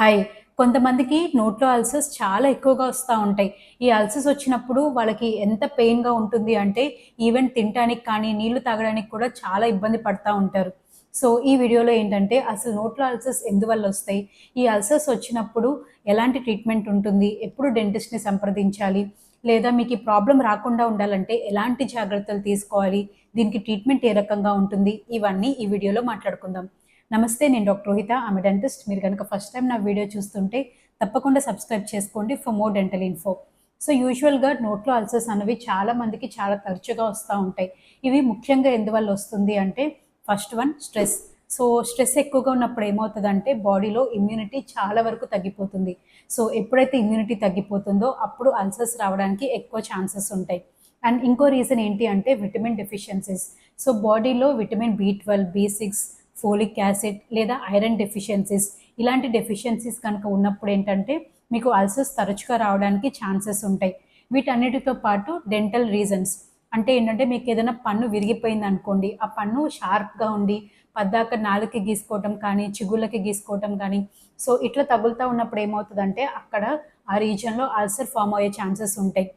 Hi కొంతమందికి నోట్లో ulcers చాలా ఎక్కువగా వస్తూ ఉంటాయి. ఈ అల్సర్స్ వచ్చినప్పుడు వాళ్ళకి ఎంత పెయిన్గా ఉంటుంది అంటే ఈవెన్ తినడానికి కానీ నీళ్ళు తాగడానికి కూడా చాలా ఇబ్బంది పడుతూ ఉంటారు. సో ఈ వీడియోలో ఏంటంటే అసలు నోట్లో అల్సర్స్ ఎందువల్ల వస్తాయి? ఈ అల్సర్స్ వచ్చినప్పుడు ఎలాంటి ట్రీట్మెంట్ ఉంటుంది? ఎప్పుడు డెంటిస్ట్ని సంప్రదించాలి? లేదా మీకు ఈ ప్రాబ్లం రాకుండా ఉండాలంటే ఎలాంటి జాగ్రత్తలు తీసుకోవాలి? దీనికి ట్రీట్మెంట్ ఏ రకంగా ఉంటుంది? ఇవన్నీ ఈ వీడియోలో మాట్లాడుకుందాం. నమస్తే నేను డాక్టర్ రోహిత. ఆమె డెంటిస్ట్ మీరు కనుక ఫస్ట్ టైం నా వీడియో చూస్తుంటే తప్పకుండా సబ్స్క్రైబ్ చేసుకోండి for more dental info so యూజువల్గా నోట్లో అల్సర్స్ అనేవి చాలా మందికి చాలా తరచుగా వస్తూ ఉంటాయి. ఇవి ముఖ్యంగా ఎందువల్ల వస్తుంది అంటే first one stress so stress ఎక్కువగా ఉన్నప్పుడు ఏమవుతుందంటే బాడీలో ఇమ్యూనిటీ చాలా వరకు తగ్గిపోతుంది. సో ఎప్పుడైతే ఇమ్యూనిటీ తగ్గిపోతుందో అప్పుడు అల్సర్స్ రావడానికి ఎక్కువ ఛాన్సెస్ ఉంటాయి. అండ్ ఇంకో రీజన్ ఏంటి అంటే విటమిన్ డెఫిషియన్సీస్ సో బాడీలో vitamin B twelve B six folic acid లేదా ఐరన్ డెఫిషియన్సీస్. ఇలాంటి డెఫిషియన్సీస్ కనుక ఉన్నప్పుడు ఏంటంటే మీకు అల్సర్స్ తరచుగా రావడానికి ఛాన్సెస్ ఉంటాయి. వీటన్నిటితో పాటు డెంటల్ రీజన్స్. అంటే ఏంటంటే మీకు ఏదైనా పన్ను విరిగిపోయింది అనుకోండి ఆ పన్ను షార్ప్గా ఉండి పద్దాక నాలుగుకి గీసుకోవటం కానీ చిగుళ్ళకి గీసుకోవటం కానీ సో ఇట్లా తగులుతూ ఉన్నప్పుడు ఏమవుతుందంటే అక్కడ ఆ రీజన్లో అల్సర్ ఫామ్ అయ్యే ఛాన్సెస్ ఉంటాయి.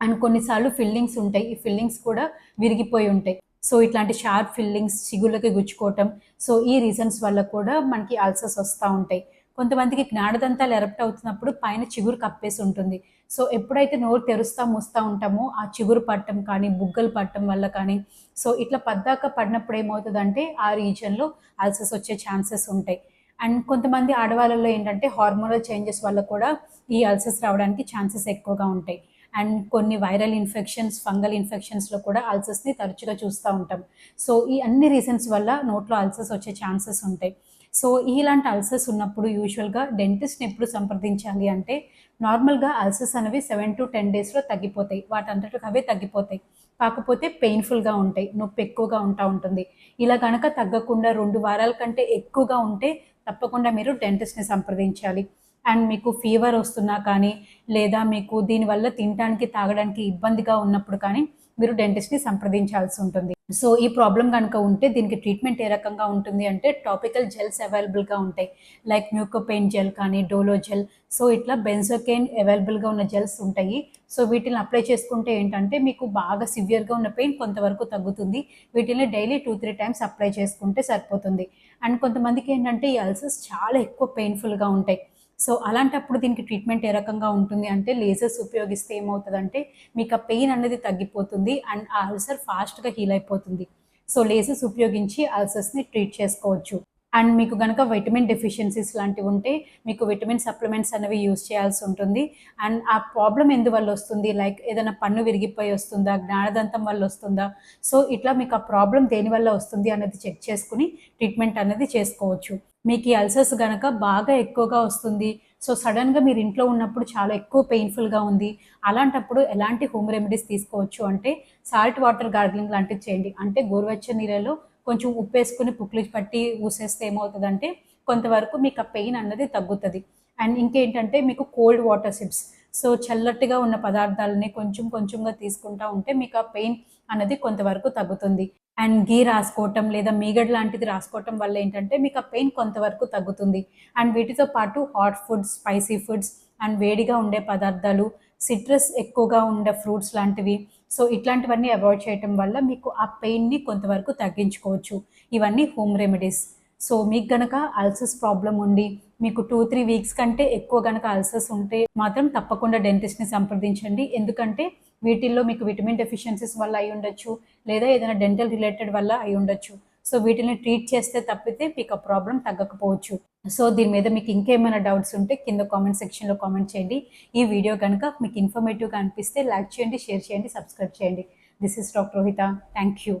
అండ్ కొన్నిసార్లు ఫిల్లింగ్స్ ఉంటాయి. ఈ ఫిల్లింగ్స్ కూడా విరిగిపోయి ఉంటాయి. సో ఇట్లాంటి షార్ప్ ఫిల్లింగ్స్ చిగుళ్ళకి గుచ్చుకోవటం సో ఈ రీజన్స్ వల్ల కూడా మనకి అల్సర్స్ వస్తూ ఉంటాయి. కొంతమందికి జ్ఞానదంతాలు ఎరప్ట్ అవుతున్నప్పుడు పైన చిగురు కప్పేసి ఉంటుంది. సో ఎప్పుడైతే నోరు తెరుస్తా మూస్తూ ఉంటామో ఆ చిగురు పట్టడం కానీ బుగ్గలు పట్టడం వల్ల కానీ సో ఇట్లా పద్దాక పడినప్పుడు ఏమవుతుందంటే ఆ రీజన్లో అల్సర్స్ వచ్చే ఛాన్సెస్ ఉంటాయి. అండ్ కొంతమంది ఆడవాళ్ళలో ఏంటంటే హార్మోనల్ చేంజెస్ వల్ల కూడా ఈ అల్సర్స్ రావడానికి ఛాన్సెస్ ఎక్కువగా ఉంటాయి. అండ్ కొన్ని వైరల్ ఇన్ఫెక్షన్స్ ఫంగల్ ఇన్ఫెక్షన్స్లో కూడా అల్సర్స్ని తరచుగా చూస్తూ ఉంటాం. సో ఈ అన్ని రీజన్స్ వల్ల నోట్లో అల్సర్స్ వచ్చే ఛాన్సెస్ ఉంటాయి. సో ఇలాంటి అల్సర్స్ ఉన్నప్పుడు యూజువల్గా డెంటిస్ట్ని ఎప్పుడు సంప్రదించాలి అంటే నార్మల్గా అల్సర్స్ అనేవి సెవెన్ టు టెన్ డేస్లో తగ్గిపోతాయి. వాటంతటికి అవే తగ్గిపోతాయి. కాకపోతే పెయిన్ఫుల్గా ఉంటాయి. నొప్పి ఎక్కువగా ఉంటా ఉంటుంది. ఇలా కనుక తగ్గకుండా రెండు వారాల కంటే ఎక్కువగా ఉంటే తప్పకుండా మీరు డెంటిస్ట్ని సంప్రదించాలి. అండ్ మీకు ఫీవర్ వస్తున్నా కానీ లేదా మీకు దీనివల్ల తినడానికి తాగడానికి ఇబ్బందిగా ఉన్నప్పుడు కానీ మీరు డెంటిస్ట్ని సంప్రదించాల్సి ఉంటుంది. సో ఈ ప్రాబ్లం కనుక ఉంటే దీనికి ట్రీట్మెంట్ ఏ రకంగా ఉంటుంది అంటే టాపికల్ జెల్స్ అవైలబుల్గా ఉంటాయి. లైక్ మ్యూకోపెయిన్ జెల్ కానీ డోలో జెల్ సో ఇట్లా బెన్సోకెయిన్ అవైలబుల్గా ఉన్న జెల్స్ ఉంటాయి. సో వీటిని అప్లై చేసుకుంటే ఏంటంటే మీకు బాగా సివియర్గా ఉన్న పెయిన్ కొంతవరకు తగ్గుతుంది. వీటిని daily two three times apply చేసుకుంటే సరిపోతుంది. అండ్ కొంతమందికి ఏంటంటే ఈ అల్సర్స్ చాలా ఎక్కువ పెయిన్ఫుల్గా ఉంటాయి. సో అలాంటప్పుడు దీనికి ట్రీట్మెంట్ ఏ రకంగా ఉంటుంది అంటే లేజర్స్ ఉపయోగిస్తే ఏమవుతుందంటే మీకు ఆ పెయిన్ అనేది తగ్గిపోతుంది అండ్ ఆ అల్సర్ ఫాస్ట్గా హీల్ అయిపోతుంది. సో లేజర్స్ ఉపయోగించి అల్సర్స్ని ట్రీట్ చేసుకోవచ్చు. అండ్ మీకు కనుక విటమిన్ డెఫిషియన్సీస్ లాంటివి ఉంటే మీకు విటమిన్ సప్లిమెంట్స్ అనేవి యూజ్ చేయాల్సి ఉంటుంది. అండ్ ఆ ప్రాబ్లం ఎందువల్ల వస్తుంది? లైక్ ఏదైనా పన్ను విరిగిపోయి వస్తుందా? జ్ఞానదంతం వల్ల వస్తుందా? సో ఇట్లా మీకు ఆ ప్రాబ్లం దేనివల్ల వస్తుంది అనేది చెక్ చేసుకుని ట్రీట్మెంట్ అనేది చేసుకోవచ్చు. మీకు ఈ అల్సర్స్ కనుక బాగా ఎక్కువగా వస్తుంది. సో సడన్గా మీరు ఇంట్లో ఉన్నప్పుడు చాలా ఎక్కువ పెయిన్ఫుల్గా ఉంది. అలాంటప్పుడు ఎలాంటి హోమ్ రెమెడీస్ తీసుకోవచ్చు అంటే సాల్ట్ వాటర్ గార్గ్లింగ్ లాంటివి చేయండి. అంటే గోరువెచ్చ నీళ్ళలో కొంచెం ఉప్పు వేసుకుని పుక్లు పట్టి ఊసేస్తే ఏమవుతుందంటే కొంతవరకు మీకు ఆ పెయిన్ అన్నది తగ్గుతుంది. అండ్ ఇంకేంటంటే మీకు కోల్డ్ వాటర్ సిప్స్ సో చల్లటిగా ఉన్న పదార్థాలని కొంచెం కొంచెంగా తీసుకుంటా ఉంటే మీకు ఆ పెయిన్ అన్నది కొంతవరకు తగ్గుతుంది. అండ్ గీ రాసుకోవటం లేదా మీగడ్ లాంటిది రాసుకోవటం వల్ల ఏంటంటే మీకు ఆ పెయిన్ కొంతవరకు తగ్గుతుంది. అండ్ వీటితో పాటు hot foods spicy foods and వేడిగా ఉండే పదార్థాలు సిట్రస్ ఎక్కువగా ఉండే ఫ్రూట్స్ లాంటివి. సో ఇట్లాంటివన్నీ అవాయిడ్ చేయటం వల్ల మీకు ఆ పెయిన్ని కొంతవరకు తగ్గించుకోవచ్చు. ఇవన్నీ హోమ్ రెమెడీస్. సో మీకు గనక అల్సర్స్ ప్రాబ్లం ఉండి మీకు టూ త్రీ వీక్స్ కంటే ఎక్కువ గనక అల్సర్స్ ఉంటే మాత్రం తప్పకుండా డెంటిస్ట్ని సంప్రదించండి. ఎందుకంటే వీటిల్లో మీకు విటమిన్ డెఫిషియన్సీస్ వల్ల అయి ఉండొచ్చు లేదా ఏదైనా డెంటల్ రిలేటెడ్ వల్ల అయి ఉండొచ్చు. సో వీటిని ట్రీట్ చేస్తే తప్పితే మీకు ఆ ప్రాబ్లం తగ్గకపోవచ్చు. సో దీని మీద మీకు ఇంకేమైనా డౌట్స్ ఉంటే కింద కామెంట్ సెక్షన్లో కామెంట్ చేయండి. ఈ వీడియో కనుక మీకు ఇన్ఫర్మేటివ్గా అనిపిస్తే లైక్ చేయండి షేర్ చేయండి సబ్స్క్రైబ్ చేయండి. This is doctor Rohitha thank you